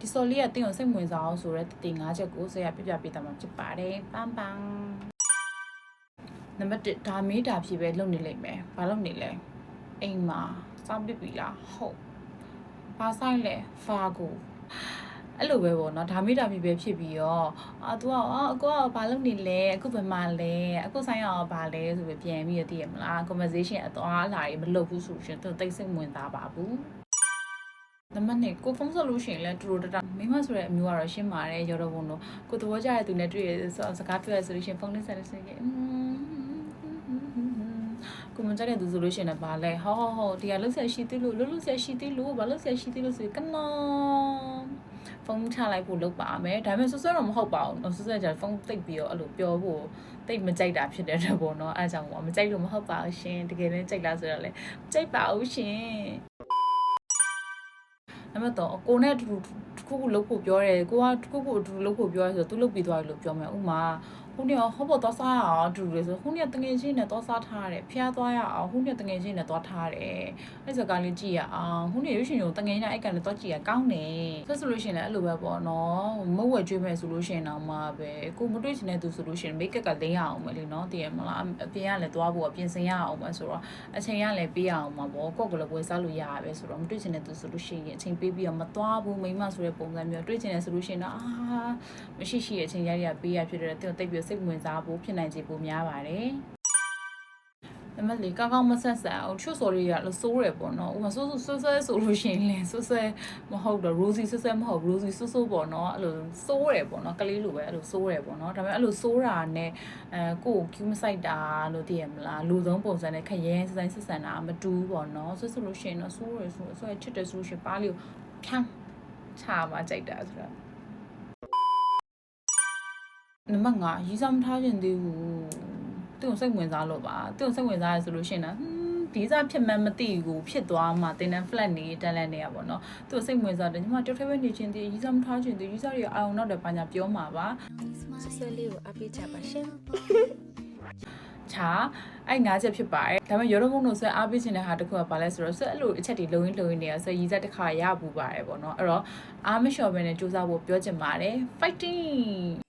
ဒီစော်လေးကတင်းကိုစိတ်ဝင်စားအောင်ဆိုတော့တည်ငါးချက်ကိုဆရာပြပြပေးတာမှာဖြစ်ပါတယ်ပန်းပန်းနံပါတ်1ဒါမေးတာဖြစ်ပဲလုပ်နေလိမ့်မယ်ဘာလုပ်နေလဲအိမ်မှာစောင့်ပစ်ပြီလားဟုတ်ဘာဆိုင်လဲဖာကိုအဲ့လိုပဲပေါ့နော်ဒါမေးတာဖြစ်ပဲဖြစ်ပြီးတော့အာ तू ကအာအကိုကဘာလုပ်နေလဲအခုဘယ်မှာလဲအခုဆိုင်ရအောင်ဘာလဲဆိုပြီးပြန်ပြီးရတည်ရမလား conversation အသွားအလာတွေမလုပ်ဘူးဆိုရှင်သူတိတ်စိတ်ဝင်သားပါဘူး နံပါတ်2ကိုဖုန်းဆက်လို့ရှိရင်လည်းတူတူတတမိမဆိုတဲ့အမျိုးကတော့ရှင်းပါတယ်ရောတော့ဘုံတော့ကိုသဘောကျတဲ့သူနဲ့တွေ့ရဆိုစကားပြောရဆိုလို့ရှိရင်ဖုန်းနဲ့ဆက်လို့ရှိရင်ကိုမကြတဲ့သူဆိုလို့ရှိရင်လည်းဗာလဲဟောဟောဟောဒီကလှုပ်ဆက်ရှိသေးလို့လှုပ်လှုပ်ဆက်ရှိသေးလို့ဗာလှုပ်ဆက်ရှိသေးလို့ဆိုရင်ကနော်ဖုန်းချလိုက်ဖို့လုပ်ပါမယ်ဒါပေမဲ့ဆွဆွတော့မဟုတ်ပါဘူးဆွဆွကျဖုန်းတိတ်ပြီးတော့အဲ့လိုပြောဖို့တိတ်မကြိုက်တာဖြစ်တဲ့တော့ပေါ့နော်အဲအကြောင်းပေါ့မကြိုက်လို့မဟုတ်ပါဘူးရှင်တကယ်လည်းကြိုက်လားဆိုတော့လေမကြိုက်ပါဘူးရှင် နံပါတ်3အကိုနဲ့အတူတူ တစ်ခုခုလုပ်ဖို့ပြောတယ်ကိုကတစ်ခုခုအတူတူလုပ်ဖို့ပြောရဲဆိုတော့ तू လုပ်ပြီးသွားပြီလို့ပြောမယ်ဥမာခုနေ့ဟောဖို့တော့စားရအောင်အတူတူလေဆိုခုနေ့တငယ်ချင်းနဲ့တော့စားထားတယ်ဖျားသွားရအောင်ခုနေ့တငယ်ချင်းနဲ့တော့ထားတယ်အဲ့စကားလေးကြည့်ရအောင်ခုနေ့ရွှေရှင်ကိုတငယ်ချင်းနဲ့အဲ့ကန်နဲ့တော့ကြည့်ရကောင်းတယ်ဆက်ဆိုလို့ရှိရင်လည်းအဲ့လိုပဲပေါ့နော်မဟုတ်ဝဲကျွေးမယ်ဆိုလို့ရှိရင်တော့မှပဲကိုမတွေ့ချင်တဲ့သူဆိုလို့ရှိရင်မိတ်ကပ်ကလိမ့်ရအောင်မယ်လीနော်တည်ရမလားအပြင်ကလည်းသွားဖို့ပြင်ဆင်ရအောင်မယ်ဆိုတော့အချိန်ကလည်းပေးရအောင်မှာပေါ့ကိုယ့်ကလည်းပွဲစားလို့ရရပဲဆိုတော့မတွေ့ချင်တဲ့သူဆိုလို့ရှိရင်အချိန်ပေးပြီးတော့မသွားဘူးမိမဆိုတဲ့ပုံစံမျိုးတွေ့ချင်တယ်ဆိုလို့ရှိရင်တော့အာမရှိရှိရဲ့အချိန်ရရပေးရဖြစ်တဲ့တဲ့တိတ်ပြီးစိတ်ဝင်စားဖို့ဖြစ်နိုင်ခြေပိုများပါတယ်နံပါတ်၄ကောင်းကောင်းမဆက်ဆံအောင်ချွတ်စော်လေးရလို့စိုးရပေါ့နော်ဥပမာဆိုးဆိုးဆွဆွဲဆိုလို့ရှိရင်လည်းဆွဆွဲမဟုတ်တော့ rosy ဆွဆွဲမဟုတ် rosy ဆွဆိုးပေါ့နော်အဲ့လိုစိုးရပေါ့နော်ကလေးလိုပဲအဲ့လိုစိုးရပေါ့နော်ဒါပေမဲ့အဲ့လိုစိုးတာနဲ့အဲကိုကို cue မဆိုင်တာလို့သိရမလားလူသုံးပုံစံနဲ့ခရဲစဆိုင်ဆက်ဆံတာမတူဘူးပေါ့နော်ဆွဆိုးလို့ရှိရင်တော့စိုးရဆိုဆွဲချစ်တယ်ဆိုလို့ရှိရင်ပါးလေးကိုဖြန်း ချာမှကြိုက်တာဆိုတော့နံပါတ်5ရီးစားမထားခြင်းသေးဘူးသူ့ကိုစိတ်ဝင်စားလို့ပါသူ့ကိုစိတ်ဝင်စားရဆိုလို့ရှိရင်တော့ဟွန်းဒီစားဖြစ်မှန်းမသိဘူးဖြစ်သွားမှတင်းတန်း flat နေတန်းလန့်နေရပါတော့သူ့ကိုစိတ်ဝင်စားတယ်ညီမတယောက်တည်းပဲနေချင်းတည်းရီးစားမထားခြင်းတည်းရီးစားတွေအာရုံတော့တယ်ဘာညာပြောမှာပါဆွဆွလေးကိုအပိချပါရှင် ချာအဲ့ငါးချက်ဖြစ်ပါတယ်ဒါပေမဲ့ရောတော့ဘုံတို့ဆွဲအားပေးခြင်းတဲ့ဟာတစ်ခုကဘာလဲဆိုတော့ဆွဲအဲ့လိုအချက်တွေလုံရင်းလုံရင်းနေရဆွဲရီးစားတစ်ခါရပူပါတယ်ပေါ့နော်အဲ့တော့အားမလျှော်ဘဲနဲ့စူးစမ်းဖို့ပြောချင်ပါတယ် fighting